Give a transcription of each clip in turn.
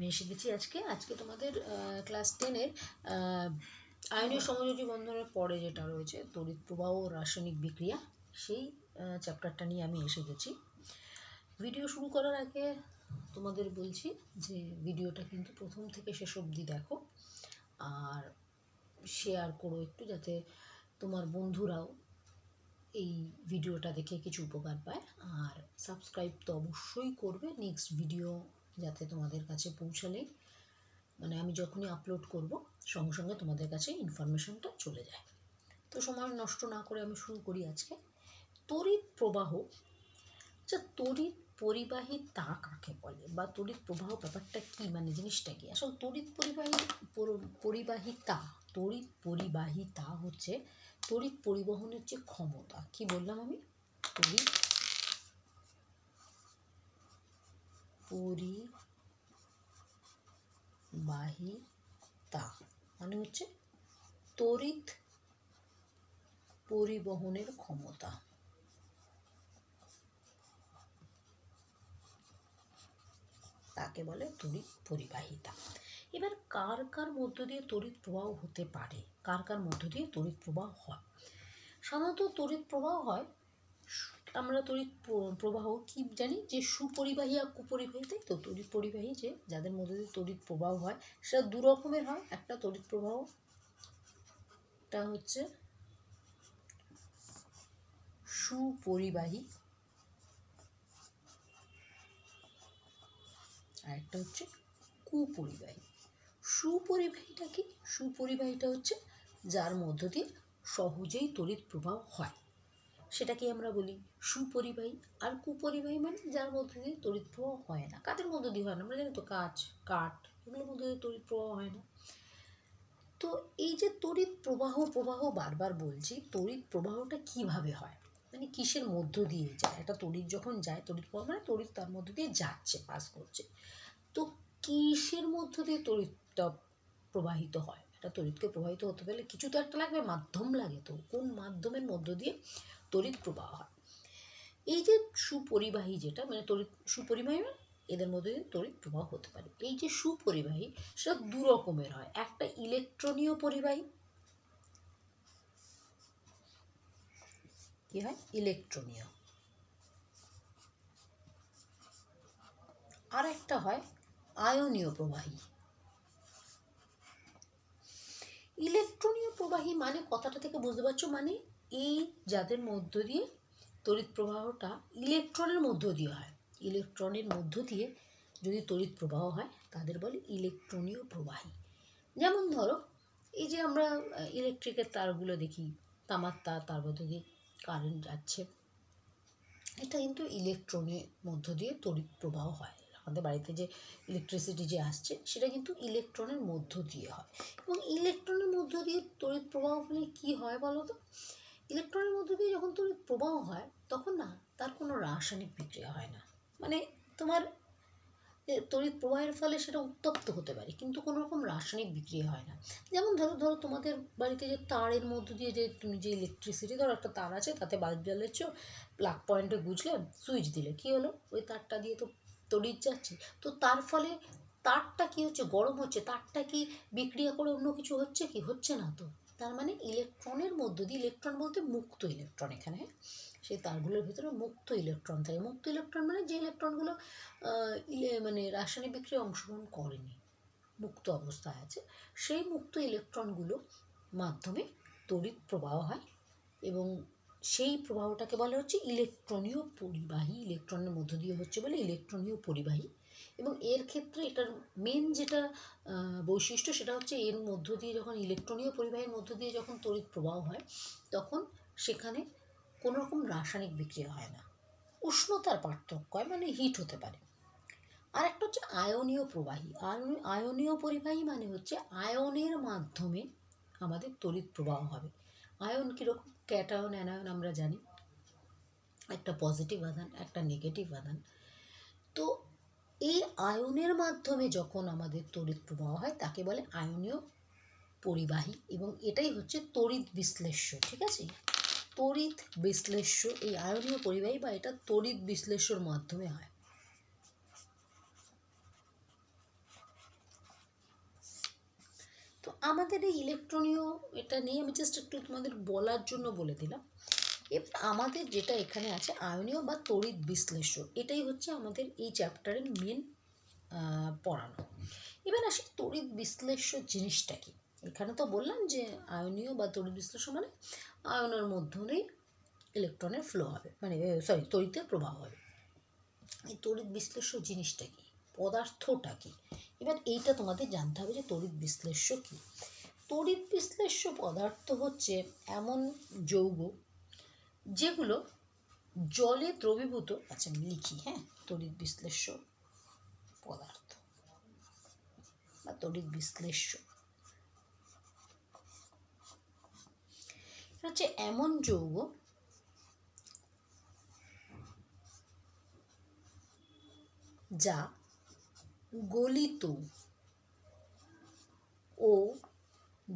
আমি এসে গেছি আজকে। আজকে তোমাদের ক্লাস টেনের আয়নীয় সমযোজী বন্ধনের পরে যেটা রয়েছে, তড়িৎ প্রবাহ ও রাসায়নিক বিক্রিয়া, সেই চ্যাপ্টারটা নিয়ে আমি এসে গেছি। ভিডিও শুরু করার আগে তোমাদের বলছি যে ভিডিওটা কিন্তু প্রথম থেকে শেষ অবধি দেখো। আর শেয়ার করো একটু যাতে তোমার বন্ধুরাও এই ভিডিওটা দেখে কিছু উপকার পায়। আর সাবস্ক্রাইব তো অবশ্যই করবে। নেক্সট ভিডিও যাতে তোমাদের কাছে পৌঁছালে মানে আমি যখনই আপলোড করব, সঙ্গে সঙ্গে তোমাদের কাছে ইনফরমেশনটা চলে যায়। তো সময় নষ্ট না করে আমি শুরু করি আজকে। তড়িৎ প্রবাহ আচ্ছা তড়িৎ পরিবাহী তা কাকে বলে? বা তড়িৎ প্রবাহ ব্যাপারটা কী? মানে জিনিসটা কী? আসলে তড়িৎ পরিবাহী পরিবাহিতা তড়িৎ পরিবাহিতা হচ্ছে তড়িৎ পরিবহনের যে ক্ষমতা। কি বললাম আমি? তড়িৎ পরিবাহিতা মানে হচ্ছে তড়িৎ পরিবহনের ক্ষমতা। তাকে বলে তড়িৎ পরিবাহিতা। এবার কার কার মধ্য দিয়ে তড়িৎ প্রবাহ হতে পারে? কার কার মধ্য দিয়ে তড়িৎ প্রবাহ হয়? সাধারণত তড়িৎ প্রবাহ হয় আমরা তড়িৎ প্রবাহ কি জানি? যে সুপরিবাহী আর কুপরিবাহী, তাই তো? তড়িৎ পরিবাহী যে, যাদের মধ্যে দিয়ে তড়িৎ প্রবাহ হয়, সেটা দু রকমের হয়। একটা তড়িৎ প্রবাহটা হচ্ছে সুপরিবাহী। আর একটা হচ্ছে কুপরিবাহী। সুপরিবাহীটা কি? সুপরিবাহীটা হচ্ছে যার মধ্য দিয়ে সহজেই তড়িৎ প্রবাহ হয়। সেটাকে আমরা বলি সুপরিবাহী। আর কুপরিবাহী মানে যার মধ্যে দিয়ে তড়িৎ প্রবাহ হয় না। কাঠের মধ্যে দিয়ে হয় না, আমরা জানি তো কাচ, কাঠ, এগুলোর মধ্যে দিয়ে তড়িৎ প্রবাহ হয় না। তো এই যে তড়িৎ প্রবাহ প্রবাহ বারবার বলছি, তড়িৎ প্রবাহটা কীভাবে হয়? মানে কিসের মধ্য দিয়ে যায়? একটা তড়িৎ যখন যায়, তড়িৎ প্রবাহ মানে তড়িৎ তার মধ্য দিয়ে যাচ্ছে, পাস করছে। তো কিসের মধ্য দিয়ে তড়িৎটা প্রবাহিত হয়? একটা তড়িৎকে প্রবাহিত হতে গেলে কিছু তো একটা লাগবে, মাধ্যম লাগে তো। কোন মাধ্যমের মধ্য দিয়ে তড়িৎ প্রবাহ হয়। এই যে সুপরিবাহী যেটা মানে তড়িৎ, সুপরিবাহী মানে এদের মধ্যে তড়িৎ প্রবাহ হতে পারে। এই যে সুপরিবাহী, সেটা দু রকমের হয়। একটা ইলেকট্রনীয় পরিবাহী, কি হয়? ইলেকট্রনীয়। আর একটা হয় আয়নীয় প্রবাহী। ইলেকট্রনীয় প্রবাহী মানে কথাটা থেকে বুঝতে পারছ? মানে এই যাদের মধ্য দিয়ে তড়িৎ প্রবাহটা ইলেকট্রনের মধ্য দিয়ে হয়। ইলেকট্রনের মধ্য দিয়ে যদি তড়িৎ প্রবাহ হয়, তাদের বলে ইলেকট্রনীয় প্রবাহী। যেমন ধরো, এই যে আমরা ইলেকট্রিকের তারগুলো দেখি তামার তার তার মধ্য দিয়ে কারেন্ট যাচ্ছে, এটা কিন্তু ইলেকট্রনের মধ্য দিয়ে তড়িৎ প্রবাহ হয়। আমাদের বাড়িতে যে ইলেকট্রিসিটি যে আসছে, সেটা কিন্তু ইলেকট্রনের মধ্য দিয়ে হয়। এবং ইলেকট্রনের মধ্য দিয়ে তড়িৎ প্রবাহ হলে কী হয় বলো তো? ইলেকট্রনের মধ্য দিয়ে যখন তড়িৎ প্রবাহ হয়, তখন না তার কোনো রাসায়নিক বিক্রিয়া হয় না। মানে তোমার তড়িৎ প্রবাহের ফলে সেটা উত্তপ্ত হতে পারে, কিন্তু কোনো রকম রাসায়নিক বিক্রিয়া হয় না। যেমন ধরো ধরো তোমাদের বাড়িতে যে তারের মধ্য দিয়ে যে তুমি যে ইলেকট্রিসিটি ধরো একটা তার আছে, তাতে বাল্ব জ্বালেছ প্লাগ পয়েন্টে গুজলে সুইচ দিলে, কী হলো? ওই তারটা দিয়ে তো তড়িৎ যাচ্ছে। তো তার ফলে তারটা কি হচ্ছে? গরম হচ্ছে। তারটা কি বিক্রিয়া করে অন্য কিছু হচ্ছে কি? হচ্ছে না তো। তার মানে ইলেকট্রনের মধ্য দিয়ে, ইলেকট্রন বলতে মুক্ত ইলেকট্রন এখানে। সেই তারগুলোর ভিতরে মুক্ত ইলেকট্রন। থাকে মুক্ত ইলেকট্রন মানে যে ইলেকট্রনগুলো ইলে মানে রাসায়নিক বিক্রিয়া অংশগ্রহণ করেনি, মুক্ত অবস্থায় আছে, সেই মুক্ত ইলেকট্রনগুলো মাধ্যমে তড়িৎ প্রবাহ হয় এবং সেই প্রবাহটাকে বলা হচ্ছে ইলেকট্রনীয় পরিবাহী। ইলেকট্রনের মধ্য দিয়ে হচ্ছে বলে ইলেকট্রনীয় পরিবাহী। এবং এর ক্ষেত্রে এটার মেন যেটা বৈশিষ্ট্য সেটা হচ্ছে এর মধ্য দিয়ে যখন ইলেকট্রনীয় পরিবাহের মধ্য দিয়ে যখন তড়িৎ প্রবাহ হয়, তখন সেখানে কোনো রকম রাসায়নিক বিক্রিয়া হয় না। উষ্ণতার পার্থক্য হয় মানে হিট হতে পারে। আর একটা হচ্ছে আয়নীয় প্রবাহী। আয়নীয় পরিবাহী মানে হচ্ছে আয়নের মাধ্যমে আমাদের তড়িৎ প্রবাহ হবে। আয়ন কীরকম? ক্যাটায়ন অ্যানায়ন আমরা জানি। একটা পজিটিভ আধান, একটা নেগেটিভ আধান। তো এই আয়নের মাধ্যমে যখন আমাদের তড়িৎ প্রবাহ হয়, তাকে বলে আয়নীয় পরিবাহী এবং এটাই হচ্ছে তড়িৎ বিশ্লেষ্য, ঠিক আছে? তড়িৎ বিশ্লেষ্য, এই আয়নীয় পরিবাহী বা এটা তড়িৎ বিশ্লেষ্যর মাধ্যমে হয়। তো আমাদের এই ইলেকট্রনীয় এটা নিয়ে আমি জাস্ট একটু তোমাদের বলার জন্য বলে দিলাম। এবার আমাদের যেটা এখানে আছে, আয়নীয় বা তড়িৎ বিশ্লেষ্য এটাই হচ্ছে আমাদের এই চ্যাপ্টারের মেন পড়ানো। এবার আসি তড়িৎ বিশ্লেষ্য জিনিসটা কি? এখানে তো বললাম যে আয়নীয় বা তড়িৎ বিশ্লেষণ মানে আয়নের মধ্য ইলেকট্রনের ফ্লো হবে মানে সরি তড়িতের প্রবাহ হবে। এই তড়িৎ বিশ্লেষ্য জিনিসটা কি? পদার্থটা কি? এবার এইটা তোমাদের জানতে হবে যে তড়িৎ বিশ্লেষ্য কি? তড়িৎ বিশ্লেষ্য পদার্থ হচ্ছে এমন যৌগ যেগুলো জলে দ্রবীভূত আচ্ছা আমি লিখি হ্যাঁ? তড়িৎ বিশ্লেষ্য পদার্থ বা তড়িৎ বিশ্লেষ্য। হচ্ছে এমন যৌগ যা গলিত ও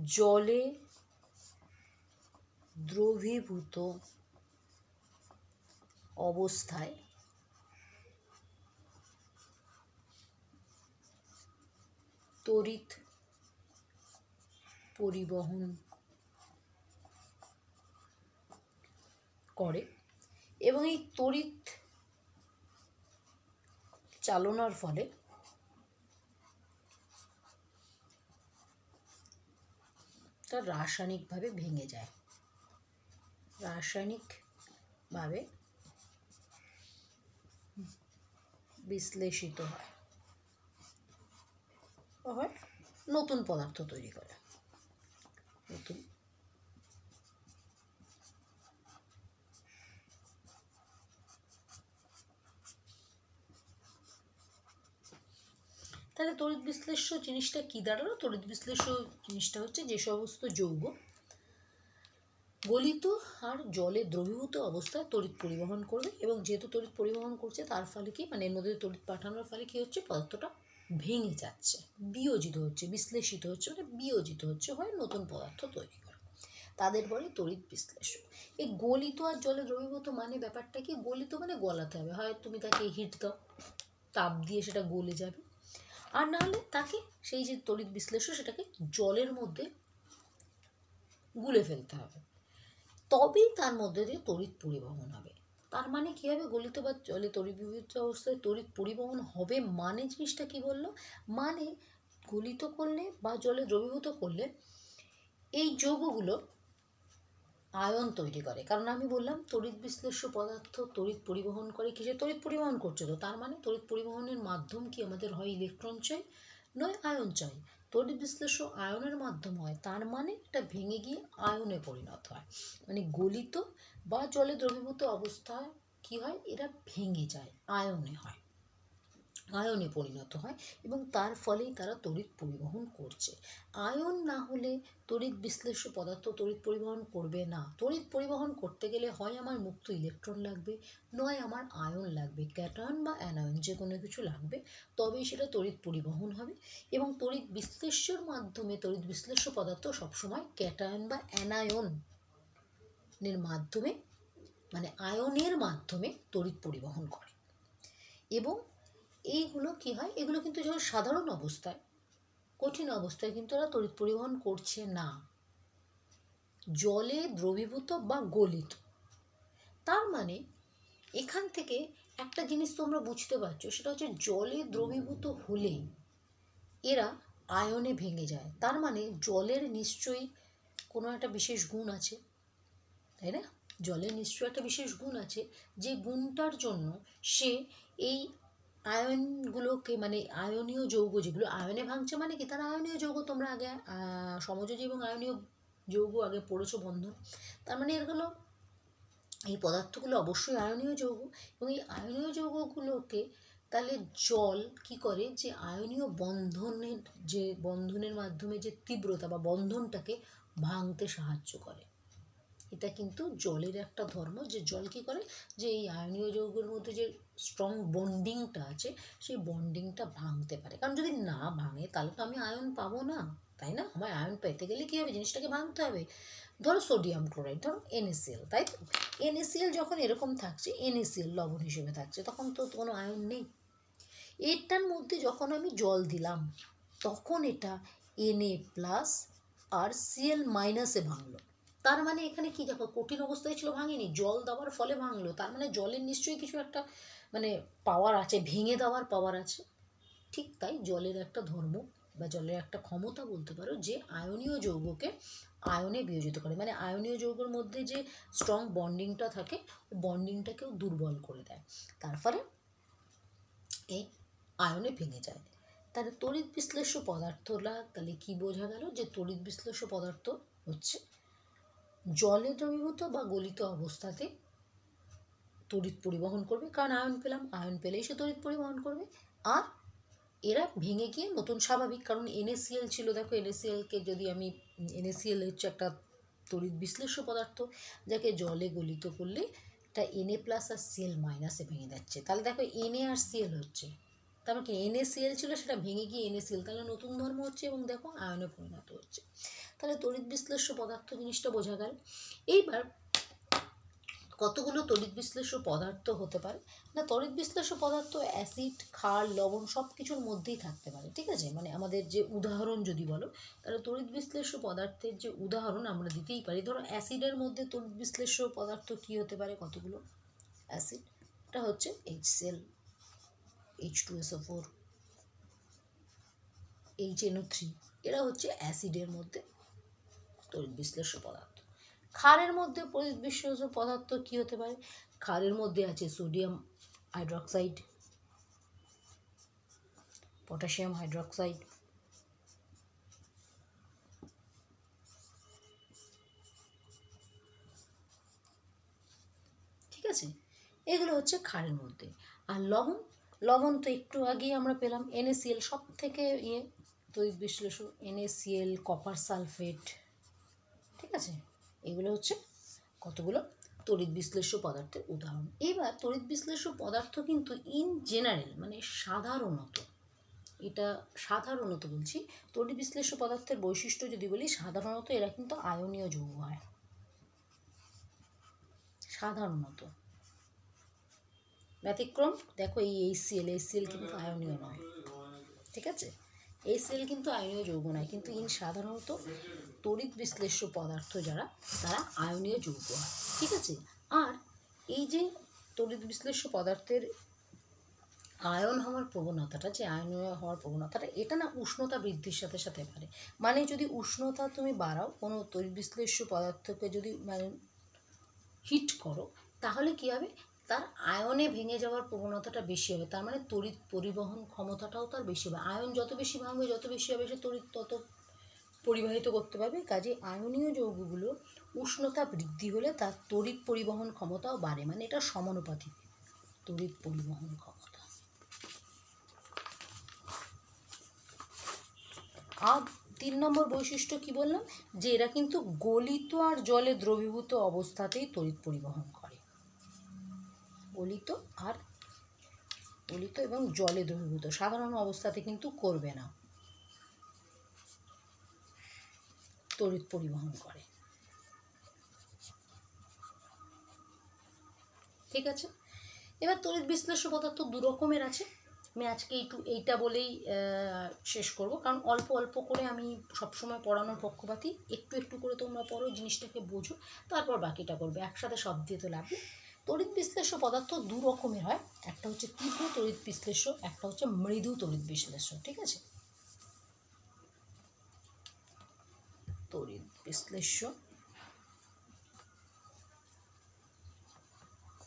জলে দ্রবীভূত অবস্থায়। তড়িৎ পরিবহন করে এবং এই তড়িৎ চালনার ফলে তা রাসায়নিকভাবে ভেঙে যায়। রাসায়নিকভাবে বিশ্লেষিত হয়। নতুন পদার্থ তৈরি করে। নতুন। তাহলে তড়িৎ বিশ্লেষ্য জিনিসটা কী দাঁড়াল? তড়িৎ বিশ্লেষ্য জিনিসটা হচ্ছে যে সমস্ত যৌগ গলিত আর জলে দ্রবীভূত অবস্থায় তড়িৎ পরিবহন করবে এবং যেহেতু তড়িৎ পরিবহন করছে, তার ফলে কি মানে এর মধ্যে তড়িৎ পাঠানোর ফলে কি হচ্ছে? পদার্থটা ভেঙে যাচ্ছে, বিয়োজিত হচ্ছে, বিশ্লেষিত হচ্ছে মানে বিয়োজিত হচ্ছে, হয় নতুন পদার্থ তৈরি করে। তাদের বলে তড়িৎ বিশ্লেষণ। এই গলিত আর জলে দ্রবীভূত মানে ব্যাপারটা কি? গলিত মানে গলাতে হবে। হয় তুমি তাকে হিট দাও, তাপ দিয়ে সেটা গলে যাবে। আর নাহলে তাকে সেই যে তড়িৎ বিশ্লেষ্য সেটাকে জলের মধ্যে গুলে ফেলতে হবে। তবেই তার মধ্যে দিয়ে তড়িৎ পরিবহন হবে। তার মানে কী হবে? গলিত বা জলে তড়িৎ অবস্থায় তড়িৎ পরিবহন হবে মানে জিনিসটা কি বলল? মানে গলিত করলে বা জলে দ্রবীভূত করলে এই যৌগগুলো আয়ন তৈরি করে। কারণ আমি বললাম, তড়িৎ বিশ্লেষ্য পদার্থ তড়িৎ পরিবহন করে কিসে? তড়িৎ পরিবহন করছে তো। তার মানে তড়িৎ পরিবহনের মাধ্যম কি আমাদের হয়? ইলেকট্রন চাই। নয় আয়ন চাই। তড়িৎ বিশ্লেষ্য আয়নের মাধ্যম হয়, তার মানে এটা ভেঙে গিয়ে আয়নে পরিণত হয়। মানে গলিত বা জলে দ্রবীভূত অবস্থায় কি হয়? এরা ভেঙে যায়, আয়নে হয়। আয়নে পরিণত হয় এবং তার ফলেই তারা তড়িৎ পরিবহন করছে। আয়ন না হলে তড়িৎ বিশ্লেষ্য পদার্থ তড়িৎ পরিবহন করবে না। তড়িৎ পরিবহন করতে গেলে হয় আমার মুক্ত ইলেকট্রন লাগবে, নয় আমার আয়ন লাগবে ক্যাটায়ন বা অ্যানায়ন যে কোনো কিছু লাগবে, তবেই সেটা তড়িৎ পরিবহন হবে এবং তড়িৎ বিশ্লেষ্যর মাধ্যমে তড়িৎ বিশ্লেষ্য পদার্থ সবসময় ক্যাটায়ন বা অ্যানায়নের মাধ্যমে মানে আয়নের মাধ্যমে তড়িৎ পরিবহন করে। এবং এইগুলো কি হয়? এগুলো কিন্তু যখন সাধারণ অবস্থায়, কঠিন অবস্থায় কিন্তু ওরা তড়িৎ পরিবহন করছে না। জলে দ্রবীভূত বা গলিত। তার মানে এখান থেকে একটা জিনিস তোমরা বুঝতে পারছ, সেটা হচ্ছে জলে দ্রবীভূত হলেই এরা আয়নে ভেঙে যায়। তার মানে জলের নিশ্চয়ই কোনো একটা বিশেষ গুণ আছে, তাই না? জলের নিশ্চয়ই একটা বিশেষ গুণ আছে, যে গুণটার জন্য সে এই আয়নগুলোকে মানে আয়নীয় যৌগ যেগুলো আয়নে ভাঙছে মানে কি? তারা আয়নীয় যৌগ তোমরা আগে সমযোজী এবং আয়নীয় যৌগ আগে পড়েছো বন্ধন তার মানে এগুলো এই পদার্থগুলো অবশ্যই আয়নীয় যৌগ এবং এই আয়নীয় যৌগগুলোকে তাহলে জল কি করে? যে আয়নীয় বন্ধনের, যে বন্ধনের মাধ্যমে যে তীব্রতা বা বন্ধনটাকে ভাঙতে সাহায্য করে। এটা কিন্তু জলের একটা ধর্ম যে জল কী করে? যে এই আয়নীয় যৌগের মধ্যে যে স্ট্রং বন্ডিংটা আছে, সেই বন্ডিংটা ভাঙতে পারে। কারণ যদি না ভাঙে, তাহলে তো আমি আয়ন পাবো না, তাই না? আমার আয়ন পেতে গেলে কী হবে? জিনিসটাকে ভাঙতে হবে। ধরো সোডিয়াম ক্লোরাইড ধরো এনএসিএল তাই তো? এনএসিএল যখন এরকম থাকছে এনএসিএল লবণ হিসেবে থাকছে, তখন তো কোনো আয়ন নেই। এটার মধ্যে যখন আমি জল দিলাম, তখন এটা এনএ প্লাস আর সিএল মাইনাসে ভাঙলো। তার মানে এখানে কি দেখো, কঠিন অবস্থায় ছিল, ভাঙেনি, জল দেওয়ার ফলে ভাঙলো, তার মানে জলের নিশ্চয়ই কিছু একটা মানে পাওয়ার আছে, ভেঙে দেওয়ার পাওয়ার আছে। ঠিক তাই জলের একটা ধর্ম বা জলের একটা ক্ষমতা বলতে পারো, যে আয়নীয় যৌগকে আয়নে বিয়োজিত করে। মানে আয়নীয় যৌগের মধ্যে যে স্ট্রং বন্ডিংটা থাকে বন্ডিংটাকেও দুর্বল করে দেয়। তার ফলে এই আয়নে ভেঙে যায়। তাহলে তড়িৎ বিশ্লেষ্য পদার্থরা তাহলে কি বোঝা গেল যে তড়িৎ বিশ্লেষ্য পদার্থ হচ্ছে জলে দ্রবীভূত বা গলিত অবস্থাতে তড়িৎ পরিবহন করবে। কারণ আয়ন পেলাম, আয়ন পেলেই সে তড়িৎ পরিবহন করবে। আর এরা ভেঙে গিয়ে নতুন স্বাভাবিক, কারণ এনএসিএল ছিল, দেখো এনএসিএলকে যদি আমি এনএসিএল হচ্ছে একটা তড়িৎ বিশ্লেষ্য পদার্থ, যাকে জলে গলিত করলে এটা এনএ প্লাস আর সিএল মাইনাসে ভেঙে যাচ্ছে। তাহলে দেখো এনএ আর সিএল হচ্ছে। তার মানে কি এনএসিএল ছিল, সেটা ভেঙে গিয়ে এনএসিএল। তাহলে নতুন ধর্ম হচ্ছে এবং দেখো আয়নে পরিণত হচ্ছে। তাহলে তড়িৎ বিশ্লেষ্য পদার্থ জিনিসটা বোঝা গেল। এইবার কতগুলো তড়িৎ বিশ্লেষ্য পদার্থ হতে পারে? না, তড়িৎ বিশ্লেষ্য পদার্থ, অ্যাসিড, ক্ষার, লবণ সব কিছুর মধ্যেই থাকতে পারে, ঠিক আছে? মানে আমাদের যে উদাহরণ যদি বলো, তাহলে তড়িৎ বিশ্লেষ্য পদার্থের যে উদাহরণ আমরা দিতেই পারি। ধরো অ্যাসিডের মধ্যে তড়িৎ বিশ্লেষ্য পদার্থ কী হতে পারে কতগুলো? অ্যাসিড, এটা হচ্ছে H cell H two SO four H NO three এরা হচ্ছে অ্যাসিডের মধ্যে তড়িৎ বিশ্লেষ্য পদার্থ। ক্ষারের মধ্যে তড়িৎ বিশ্লেষ্য পদার্থ কী হতে পারে? ক্ষারের মধ্যে আছে সোডিয়াম হাইড্রক্সাইড পটাশিয়াম হাইড্রক্সাইড ঠিক আছে? এগুলো হচ্ছে ক্ষারের মধ্যে। আর লবণ? লবণ তো একটু আগেই আমরা পেলাম এনএসিএল সব থেকে ইয়ে তড়িৎ বিশ্লেষণ এনএসিএল কপার সালফেট ঠিক আছে? এগুলো হচ্ছে কতগুলো? তড়িৎ বিশ্লেষ্য পদার্থের উদাহরণ। এবার তড়িৎ বিশ্লেষ্য পদার্থ কিন্তু ইন জেনারেল মানে সাধারণত, এটা সাধারণত বলছি, তড়িৎ বিশ্লেষ্য পদার্থের বৈশিষ্ট্য যদি বলি, সাধারণত এরা কিন্তু আয়নীয় যৌগ হয়। সাধারণত। ব্যতিক্রম। দেখো এই এইচসিএল এইচসিএল কিন্তু আয়নীয় নয়, ঠিক আছে? এইচসিএল কিন্তু আয়নীয় যৌগ নয়, কিন্তু ইন সাধারণত তড়িৎ বিশ্লেষ্য পদার্থ যারা, তারা আয়নীয় যৌগ হয় ঠিক আছে? আর এই যে তড়িৎ বিশ্লেষ্য পদার্থের আয়ন হওয়ার প্রবণতাটা, যে আয়নীয় হওয়ার প্রবণতাটা, এটা না উষ্ণতা বৃদ্ধির সাথে সাথে পারে মানে যদি উষ্ণতা তুমি বাড়াও, কোনো তড়িৎ বিশ্লেষ্য পদার্থকে যদি মানে হিট করো, তাহলে কী হবে? তার আয়নে ভেঙে যাওয়ার প্রবণতাটা বেশি হবে। তার মানে তড়িৎ পরিবহন ক্ষমতাটাও তার বেশি হবে। আয়ন যত বেশি ভাঙবে, যত বেশি হবে সে তড়িৎ তত পরিবাহিত করতে পারবে। কাজে আয়নীয় যৌগগুলো উষ্ণতা বৃদ্ধি হলে তার তড়িৎ পরিবহন ক্ষমতাও বাড়ে। মানে এটা সমানুপাতিক, তড়িৎ পরিবহন ক্ষমতা। আর তিন নম্বর বৈশিষ্ট্য কি বললাম? যে এরা কিন্তু গলিত আর জলে দ্রবীভূত অবস্থাতেই তড়িৎ পরিবহন করে। গলিত আর গলিত এবং জলে দ্রবীভূত। সাধারণ অবস্থাতে কিন্তু করবে না। তড়িৎ পরিবহন করে। ঠিক আছে? এবার তড়িৎ বিশ্লেষ্য পদার্থ দু রকমের আছে। আমি আজকে এইটু, এইটা বলেই শেষ করব। কারণ অল্প অল্প করে আমি সবসময় পড়ানোর পক্ষপাতি। একটু একটু করে তোমরা পড়ো, জিনিসটাকে বোঝো, তারপর বাকিটা করবে। একসাথে সব দিয়ে তো নেই। তড়িৎ বিশ্লেষ্য পদার্থ দু রকমের হয়। একটা হচ্ছে তীব্র তড়িৎ বিশ্লেষ্য, একটা হচ্ছে মৃদু তড়িৎ বিশ্লেষ্য, ঠিক আছে? তড়িৎ বিশ্লেষ্য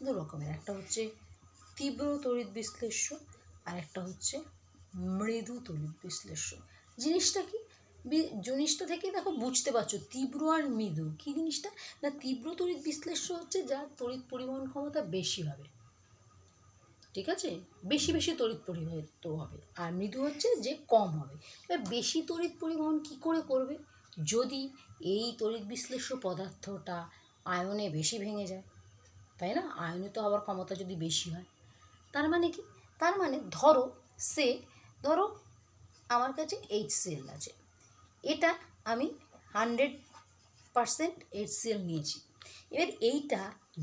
দু রকমের, একটা হচ্ছে তীব্র তড়িৎ বিশ্লেষ্য আর একটা হচ্ছে মৃদু তড়িৎ বিশ্লেষ্য। জিনিসটা কি? জিনিসটা থেকে দেখো বুঝতে পারছ, তীব্র আর মৃদু। কি জিনিসটা? না, তীব্র তড়িৎ বিশ্লেষ্য হচ্ছে যার তড়িৎ পরিবহন ক্ষমতা বেশি হবে। ঠিক আছে? বেশি বেশি তড়িৎ পরিবাহিত হবে। আর মৃদু হচ্ছে যে কম হবে। এবার বেশি তড়িৎ পরিবহন কি করে করবে? যদি এই তড়িৎ বিশ্লেষ্য পদার্থটা আয়নে বেশি ভেঙে যায়, তাই না? আয়নিত হওয়ার ক্ষমতা যদি বেশি হয়। তার মানে কি? তার মানে ধরো সে, ধরো আমার কাছে এইচ সিএল আছে। এটা আমি হান্ড্রেড পারসেন্ট এইচ সিএল নিয়েছি। এবার এইটা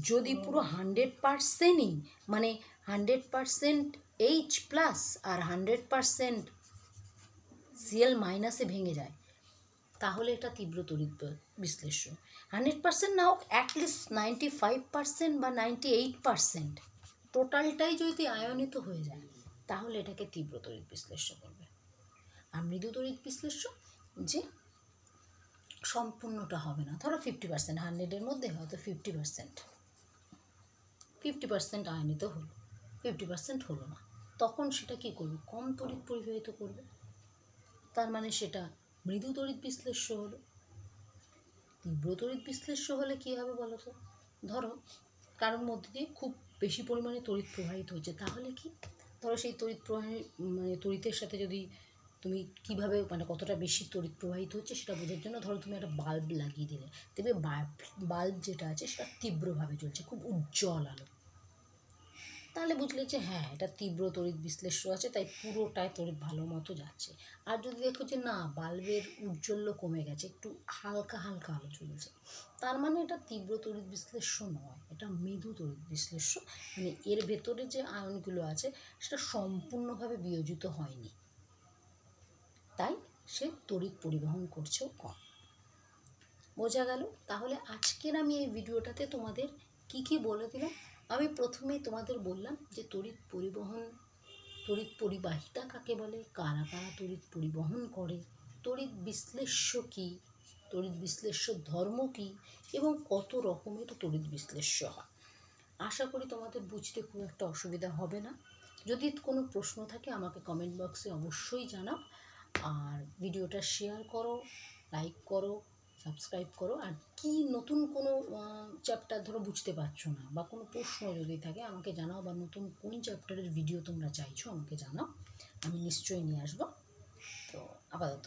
যদি পুরো হান্ড্রেড পারসেন্টই মানে হান্ড্রেড পারসেন্ট এইচ প্লাস আর হান্ড্রেড পারসেন্ট সিএল মাইনাসে ভেঙে যায় তাহলে এটা তীব্র তড়িৎ ব- বিশ্লেষ্য হান্ড্রেড পার্সেন্ট না হোক at least ninety five percent বা নাইনটি এইট পার্সেন্ট টোটালটাই যদি আয়নিত হয়ে যায় তাহলে এটাকে তীব্র তড়িৎ বিশ্লেষ্য করবে আর মৃদু তড়িৎ বিশ্লেষ্য যে সম্পূর্ণটা হবে না। ধরো ফিফটি পার্সেন্ট হান্ড্রেডের মধ্যে হয়তো ফিফটি পার্সেন্ট ফিফটি পার্সেন্ট আয়নিত হলো ফিফটি পার্সেন্ট হলো না। তখন সেটা কী করবে? কম তড়িৎ পরিবাহিত করবে। তার মানে সেটা মৃদু তড়িৎ বিশ্লেষ্য হলো। তীব্র তড়িৎ বিশ্লেষ্য হলে কী হবে বলো তো? ধরো কারোর মধ্যে দিয়ে খুব বেশি পরিমাণে তড়িৎ প্রবাহিত হচ্ছে, তাহলে কি? ধরো সেই তড়িৎ প্রবাহের মানে তড়িতের সাথে যদি তুমি কীভাবে মানে কতটা বেশি তড়িৎ প্রবাহিত হচ্ছে সেটা বোঝার জন্য ধরো তুমি একটা বাল্ব লাগিয়ে দিলে, দেখবে বাল্ব যেটা আছে সেটা তীব্রভাবে জ্বলছে, খুব উজ্জ্বল আলো। তাহলে বুঝলে যে হ্যাঁ এটা তীব্র তড়িৎ বিশ্লেষ্য আছে, তাই পুরোটায় তড়িৎ ভালো মতো যাচ্ছে। আর যদি দেখো যে না বাল্বের উজ্জ্বল্য কমে গেছে, একটু হালকা হালকা আলো চলছে, তার মানে এটা তীব্র তড়িৎ বিশ্লেষ্য নয়, এটা মৃদু তড়িৎ বিশ্লেষ্য মানে এর ভেতরে যে আয়নগুলো আছে, সেটা সম্পূর্ণভাবে বিয়োজিত হয়নি। তাই সে তড়িৎ পরিবহন করছেও কম। বোঝা গেল? তাহলে আজকের আমি এই ভিডিওটাতে তোমাদের কি কি বলে দিলাম? আমি প্রথমেই তোমাদের বললাম যে তড়িৎ পরিবহন, তড়িৎ পরিবাহিতা কাকে বলে? কারা কারা তড়িৎ পরিবহন করে? তড়িৎ বিশ্লেষ্য কী? তড়িৎ বিশ্লেষ্য ধর্ম কী? এবং কত রকমের তড়িৎ বিশ্লেষ্য হয়? আশা করি তোমাদের বুঝতে খুব একটা অসুবিধা হবে না। যদি কোনো প্রশ্ন থাকে আমাকে কমেন্ট বক্সে অবশ্যই জানাও। আর ভিডিওটা শেয়ার করো লাইক করো সাবস্ক্রাইব করো। আর কি নতুন কোনো চ্যাপ্টার ধরো বুঝতে পারছ না বা কোনো প্রশ্ন যদি থাকে, আমাকে জানাও বা নতুন কোন চ্যাপ্টারের ভিডিও তোমরা চাইছো, আমাকে জানাও। আমি নিশ্চয়ই নিয়ে আসব। তো আপাতত